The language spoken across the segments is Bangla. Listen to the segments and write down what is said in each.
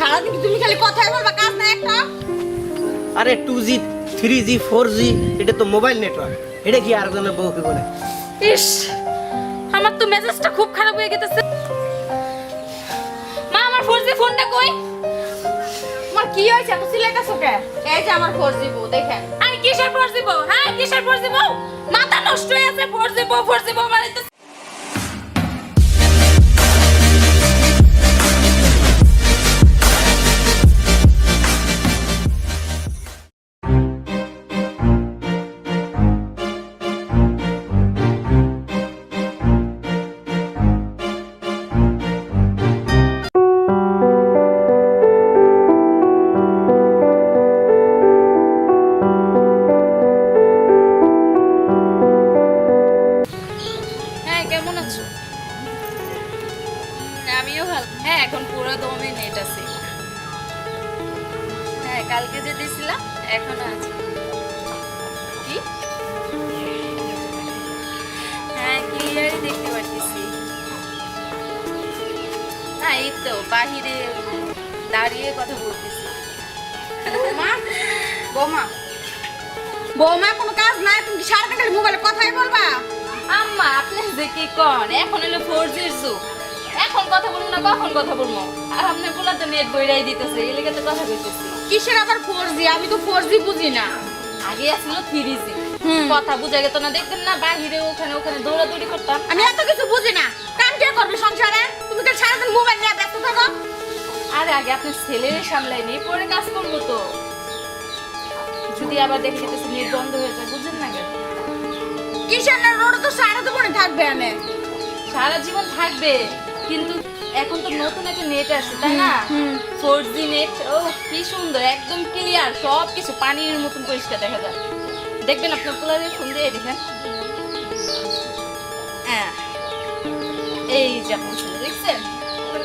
সারাদিন কি তুমি খালি কথাই বলবা? কাজ না একটা? আরে two G three G four G এটা তো মোবাইল নেটওয়ার্ক এটা কি আরেকজনের বউকে বলে? ইস আমার তো মেজাজটা খুব খারাপ হয়ে গেছে মা আমার ফোর জি ফোনটা কই? তোমার কি হয়েছে? এত সিলাইতেছো কে? এই যে আমার ফোর জিবো দেখেন। আরে কিসের ফোর জি বউ? হ্যাঁ কিসের ফোর জি বউ? মাথা নষ্ট হয়ে আছে ফোর জি বউ ফোর জি বউ মানে তো কালকে যে দিছিলাম, এখনও আছে। কি? হ্যাঁ ক্লিয়ারই দেখতে পাচ্ছি না এই তো, বাহিরে দাঁড়িয়ে কথা বলতেছি। বৌমা? বৌমা? বৌমা, কোনো কাজ নাই? তুমি সারাদিন মোবাইলে কথাই বলবা? আম্মা, আপনি কি কন? এখন হলো ফোর জির যুগ। এখন কথা বলব না কখন কথা বলব? আর আপনি বলা তো নেট বইরাই দিতেছে এই লেগে তো কথা কইতেছি। কিসের আবার ফোর জি আমি তো ফোর জি বুঝি না। আগে আসলো থ্রি জি কথা বুঝা যেত না দেখতেন না বাহিরে ওখানে ওখানে দৌড়াদৌড়ি করতাম। আমি এত কিছু বুঝি না। কাম কে করবে সংসারে? তুমি তো সারাদিন মোবাইল নিয়ে ব্যস্ত থাকো। আর আগে আপনার ছেলের সামলাইনি পরে কাজ করব তো। যদি আবার দেখে যেতেছে নেট বন্ধ হয়ে যায় বুঝেন না কেন? কিসের না রোড তো সারা মনে থাকবে আনে সারা জীবন থাকবে। কিন্তু এখন তো নতুন একটা নেট আসছে তাই না? ফোর জি নেট ও কি সুন্দর একদম ক্লিয়ার সব কিছু পানির মতন পরিষ্কার দেখা যায়। দেখবেন আপনার পোলারের ফোন দিয়ে দেখেন। হ্যাঁ এই যে আপনার দেখছেন?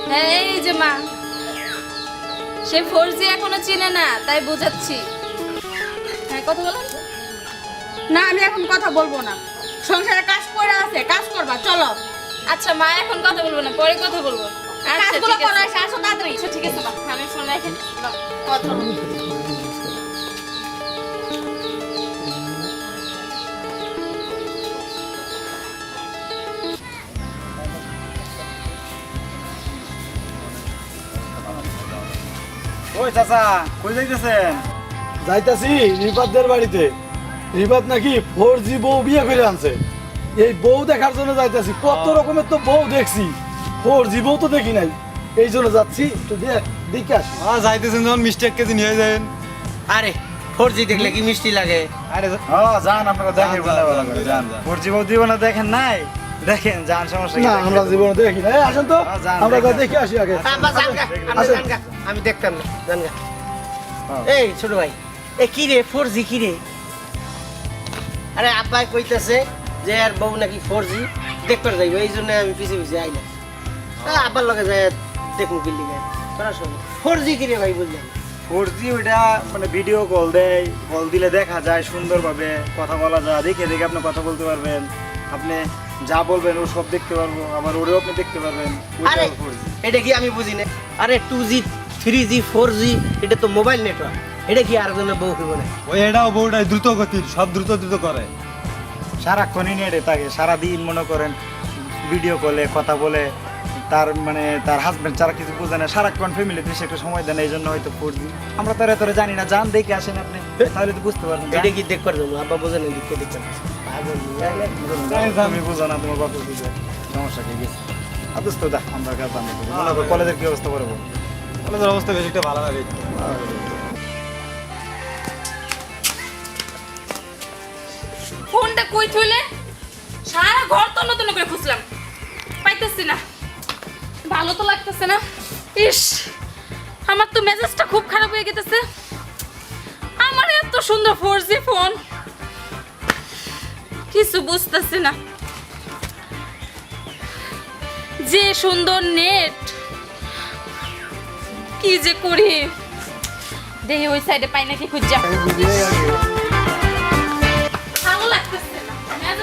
হ্যাঁ এই যে মা। সে ফোর জি এখনও চিনে না তাই বোঝাচ্ছি। হ্যাঁ কথা বলেন। না আমি এখন কথা বলব না। সংসারে কাজ করে আছে কাজ করবা চলো। আচ্ছা মা এখন কথা বলব না পরে কথা বলব। আচ্ছা কাজগুলো ঠিক আছে। আসো তাড়াতাড়ি। আচ্ছা ঠিক আছে মা আমি ফোন রেখে। কথা বলব। ওই চাচা কই যাইতেছেন? যাইতাছি রিপাতদের বাড়িতে। রিপাত নাকি ফোর জি বউ বিয়ে করে আনছে। এই বউ দেখার জন্য যাইতেছি। কত রকমের তো বউ দেখছি। ফোর জি বউ তো দেখি নাই। এই জন্য যাচ্ছি একটু দেখ দেখে আসি। আ যাইতেছেন যখন মিষ্টি এক কেজি নিয়ে যাবেন। আরে ফোর জি দেখলে কি মিষ্টি লাগে? আরে হ্যাঁ যান আপনারা দেখেন যান, জীবন দেখেন নাই? দেখেন যান সমস্যা না আমরা জীবনে দেখি না আসেন তো। আমরা যা দেখেন। দেখে আসি আগে। আমি দেখতাম না জান। এই ছোট ভাই এ কি রে ফোর জি কি রে? আরে আব্বাই কইতাছে যে আর বউ নাকি ফোর জি দেখতে যাইব এই জন্য আমি পিছিয়ে পিছিয়ে আইলাম। আ, আব্বার লগে যায় দেখুন বিল্ডিং এর ফোর জি কি রে ভাই বুঝলাম ফোর জি ওইটা মানে ভিডিও কল দেয় কল দিলে দেখা যায় সুন্দরভাবে কথা বলা যায়। দেখে দেখে আপনি কথা বলতে পারবেন। আপনি যা বলবেন ও সব দেখতে পারব। আবার ওরেও আপনি দেখতে পারবেন। আরে ফোর জি এটা কি আমি বুঝি না আরে two G three G four G এটা তো মোবাইল নেটওয়ার্ক এটা কি আরেকজনের বউকে বলে? ওই এটাও বউটাই দ্রুত গতির সব দ্রুত দ্রুত করে। সারাক্ষণই নেটে থাকে সারাদিন মনে করেন ভিডিও কলে কথা বলে তার মানে তার হাজব্যান্ড যারা কিছু বোঝে না সারাক্ষণ ফ্যামিলিতে সে একটু সময় দেন এই জন্য হয়তো ফোর আমরা তো আর এত জানি না জান দেখে আসেন আপনি তাহলে তো বুঝতে পারবেন। এটা কি দেখবার জন্য আব্বা বোঝে না দেখতে দেখতে। আমি বুঝো না তোমার বাপু বুঝে সমস্যা কি? গেছে আদস তো দেখ আমরা কাজ আমি করি। করো কলেজের কি অবস্থা করব কলেজের অবস্থা বেশ একটা ভালো লাগে ফোনটা কই থইলে? সারা ঘর তো নতুন করে খুঁজলাম। পাইতেছি না। ভালো তো লাগতেছে না। ইস, আমার তো মেজাজটা খুব খারাপ হয়ে গেতেছে। আমার এত সুন্দর ফোর জি ফোন। কিছু বুঝতেছি না। যে সুন্দর নেট কি যে করি। দেখি ওই সাইডে পাই নাকি খুঁজা।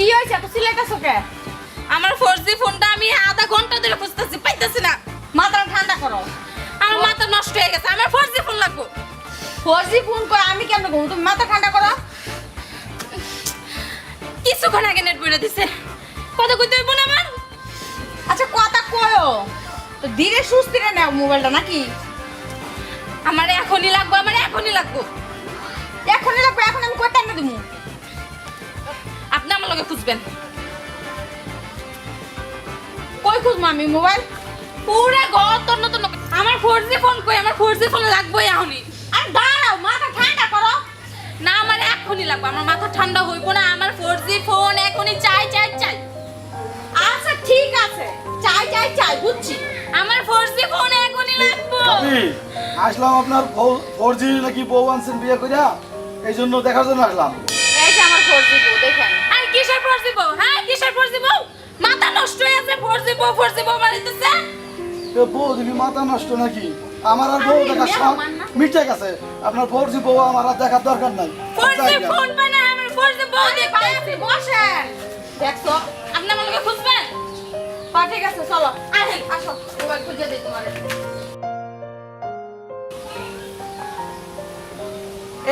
কি হয়েছে? এত সিলেটাছো কে? আমার ফোরজি ফোনটা আমি আধা ঘণ্টা ধরে খুঁজতেছি পাইতেছি না। মাথাটা ঠান্ডা করো। আমার মাথা নষ্ট হয়ে গেছে আমার ফোরজি ফোন লাগবে। ফোরজি ফোন করে আমি কেমন ঘুম? তুমি মাথা ঠান্ডা করো। কিছুক্ষণ আগে নেট বলে দিছে। কত কইতে হইব না আমার? আচ্ছা কথা কয়ো? তো ধীরে সুস্থিরে নাও মোবাইলটা নাকি? আমার এখনই লাগবে আমার এখনই লাগবে। এখনই লাগবে এখন আমি কই টাইমে দিমু? আপনি আমার লগে খুঁজবেন। কই খুঁজবো আমি? মোবাইল? পুরা ঘর তন্ন তন্ন আমার ফোরজি ফোন কই? আমার ফোর জি ফোন লাগবে এখনই। আর দাঁড়াও মাথা ঠান্ডা করো। না আমার এখনই লাগবে। আমার মাথা ঠান্ডা হইব না। আমার ফোর জি ফোন এখনই চাই চাই চাই। আচ্ছা ঠিক আছে। চাই চাই চাই বুঝছি। আমার ফোর জি ফোন এখনই লাগবে। আসলাম আপনার ফোর জি নাকি বউ আনছেন বিয়ে করিয়া এই জন্য দেখার জন্য আসলাম। এই যে আমার ফোরজি বউ দেখেন। কিসের ফোরজি বউ হ্যাঁ কিসের ফোরজি বউ মাথা নষ্ট হয়ে আছে ফোরজি বউ ফোরজি বউ মারিতেছে এ বউ দেখি মাথা নষ্ট নাকি? আমার আর বউ দেখার সব মিটে গেছে। আপনার ফোর জি বউ আমার আর দেখার দরকার নাই। ফোরজি জায়গা। ফোন পায় না আমার ফোরজি বউ দেখতে পাইছি বসেন। দেখছ? আপনি লগে খুঁজবেন? হ্যাঁ ঠিক আছে চলো। আসেন আসো মোবাইল খুঁজে দিই তোমার।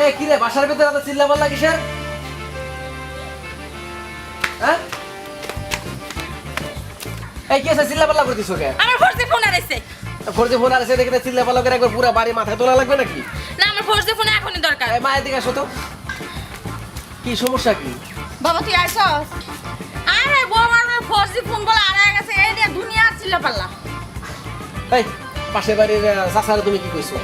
এ কি রে বাসার ভিতরে এত চিল্লা পাল্লা কিসের? হ্যাঁ? এই কি আছে চিল্লা পাল্লা করতিস কে? আমার ফোরজি ফোন আইছে ফোরজি ফোন আছে দেখে চিল্লা পাল্লা করে একবার পুরো বাড়ি মাথায় তোলা লাগবে নাকি? না আমার ফোরজি ফোন এখনই দরকার। এই মায়ের দিকে আসো তো। কি সমস্যা কি? বাবা তুই আইসস আরে বউ আমার ফোরজি ফোন বলে আড়াই গেছে এই নিয়ে দুনিয়া ছিল পাল্লা। এই পাশের বাড়ির চাষারে তুমি কি কইছো?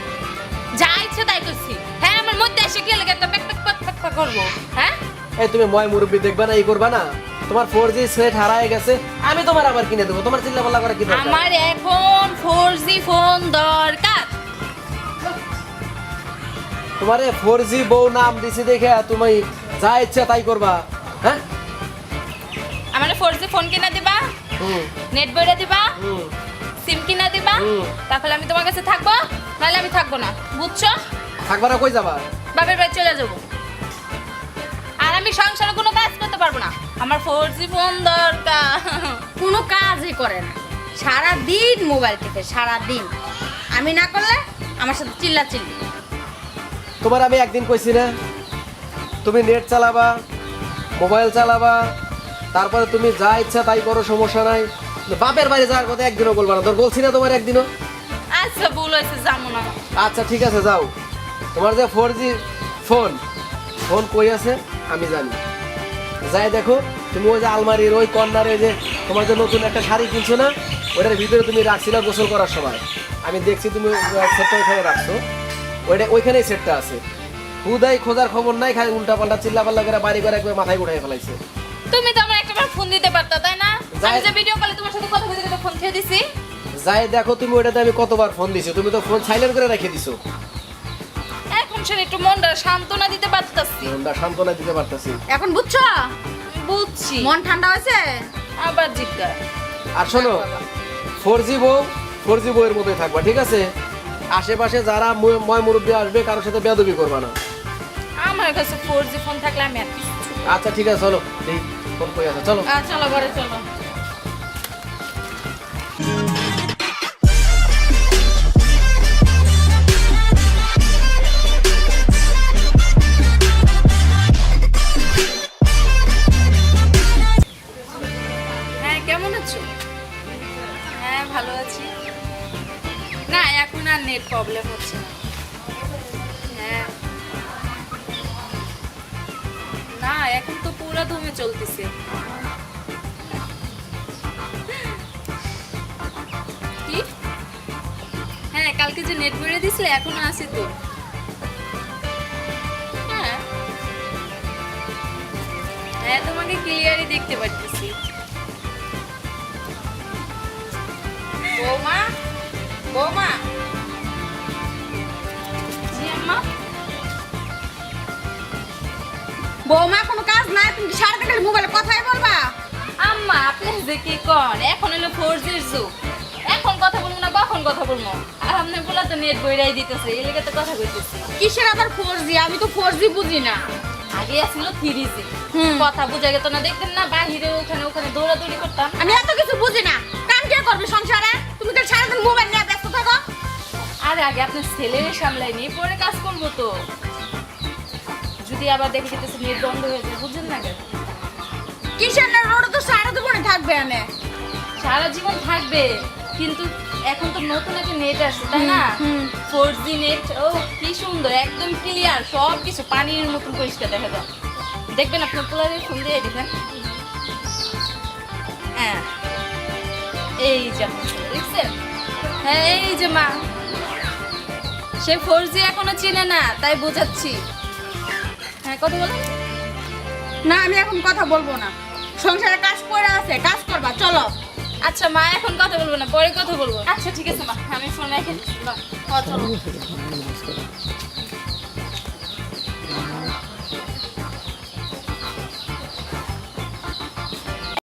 যা ইচ্ছে তাই করছি। হ্যাঁ আমার মধ্যে এসে গেলে একটা পেক পেক পেক পেক পেক করব। হ্যাঁ? এই তুমি ময় মুরব্বী দেখবা না এই করবা না। তোমার ফোর জি সেট হারায় গেছে আমি তোমার আবার কিনে দেবো। তোমার চিল্লা পাল্লা করে কি দরকার? আমার এখন ফোর জি ফোন দরকার। তোমারে ফোর জি বউ নাম দিছি দেখে তুমি যা ইচ্ছা তাই করবা হ্যাঁ? আমার ফোর জি ফোন কিনা দিবা হুম। নেট বইটা দিবা হুম। সিম কিনা দিবা হুম। তাহলে আমি তোমার কাছে থাকব নাহলে আমি থাকব না। বুঝছ? থাকবা না কই যাবা? বাপের বাড়ি চলে যাব। সংসারে কোনো কাজ করতে পারব না। আমার ফোর জি ফোন দরকার। কোনো কাজই করে না। সারা দিন মোবাইল টিপে সারা দিন আমি না করলে আমার সাথে চিল্লা চিল্লি তোমার আমি একদিন কইছি না তুমি নেট চালাবা মোবাইল চালাবা তারপরে তুমি যা ইচ্ছা তাই করো সমস্যা নাই। বাপের বাড়ি যাওয়ার কথা একদিনও বলবা না। তোর বলছি না তোমার একদিনও। আচ্ছা ভুল হয়েছে যাব না। আচ্ছা ঠিক আছে যাও। তোমার যে ফোর জি ফোন ফোন কই আছে? আমি জানি। যাই দেখো তুমি ওই যে আলমারির ওই কর্নারে যে তোমার যে নতুন একটা শাড়ি কিনছো না ওটার ভিতরে তুমি রাখছিলে গোসল করার সময়। আমি দেখছি তুমি সেটটা ওইখানে রাখছো। ওইটা ওইখানেই সেটটা আছে। হুদাই খোঁজার খবর নাই খালি উল্টা পাল্টা চিল্লা পাল্লা করে বাড়ি করে একবার মাথায় উঠাই ফেলাইছে। তুমি তো আমার একটাবার ফোন দিতে পারতো তাই না? আমি যে ভিডিও কলে তোমার সাথে কথা বলতে গেলে ফোন খেয়ে দিছি। যাই দেখো তুমি ওইটাতে আমি কতবার ফোন দিছো তুমি তো ফোন সাইলেন্ট করে রেখে দিছো। এখন সে একটু মনটা সান্ত্বনা দিতে পারতাছি। আমরা সান্ত্বনা দিতে পারতাছি। এখন বুঝছ? বুঝছি। মন ঠান্ডা হয়েছে? আবার জিজ্ঞা আর শোনো ফোর জি বউ ফোর জি বউয়ের মতোই থাকবা ঠিক আছে? আশেপাশে যারা ময় মুরব্বী আসবে কারোর সাথে বেদবি করবা না। আমার কাছে ফোর জি ফোন থাকলে আমি আর আচ্ছা ঠিক আছে চলো। এই ফোন কই আছে? চলো। চলো ঘরে চলো। না, এখন তো পুরো ধুমে চলতেছে। কি? হ্যাঁ কালকে যে নেট বেড়ে দিছিলে এখনও আছে তো। হ্যাঁ। হ্যাঁ তোমাকে ক্লিয়ারই দেখতে পাচ্ছি বৌমা বৌমা। বৌমা কোনো কাজ নাই তুমি কি সারাদিন খালি মোবাইলে কথাই বলবা? আম্মা আপনি যে কি কর এখন হলো ফোর জির যুগ। এখন কথা বলব না কখন কথা বলব? আর আপনি বলা তো নেট বইরাই দিতেছে এই লেগে তো কথা কইতেছি। কিসের আবার ফোর জি আমি তো ফোর জি বুঝি না। আগে আসছিল থ্রি জি। কথা বুঝা গেত না দেখতেন না বাহিরে ওখানে ওখানে দৌড়াদৌড়ি করতাম। আমি এত কিছু বুঝি না। কাম কে করবে সংসারে? তুমি তো সারাদিন মোবাইল নিয়ে ব্যস্ত থাকো। আর আগে আপনার ছেলের সামলাই নিয়ে পরে কাজ করব তো। যদি আবার দেখে দিতেছে নেট বন্ধ হয়ে যায় বুঝেন না কেন? কিসের না রোড তো সারা জীবনে থাকবে এনে। সারা জীবন থাকবে কিন্তু এখন তো নতুন একটা নেট আসছে তাই না? ফোর জি নেট ও কি সুন্দর একদম ক্লিয়ার সব কিছু পানির মতন পরিষ্কার দেখা যায়। দেখবেন আপনার পোলারে ফোন দিয়ে দিবেন। হ্যাঁ এই যে দেখছেন? হ্যাঁ এই যে মা। সে ফোর জি এখনও চিনে না তাই বোঝাচ্ছি। হ্যাঁ বলেন না আমি এখন কথা বলব না। সংসারে কাজ করে আছে কাজ করবা চলো। আচ্ছা মা এখন কথা বলব না পরে কথা বলব। আচ্ছা ঠিক আছে মা। আমি ফোন রেখে বলো।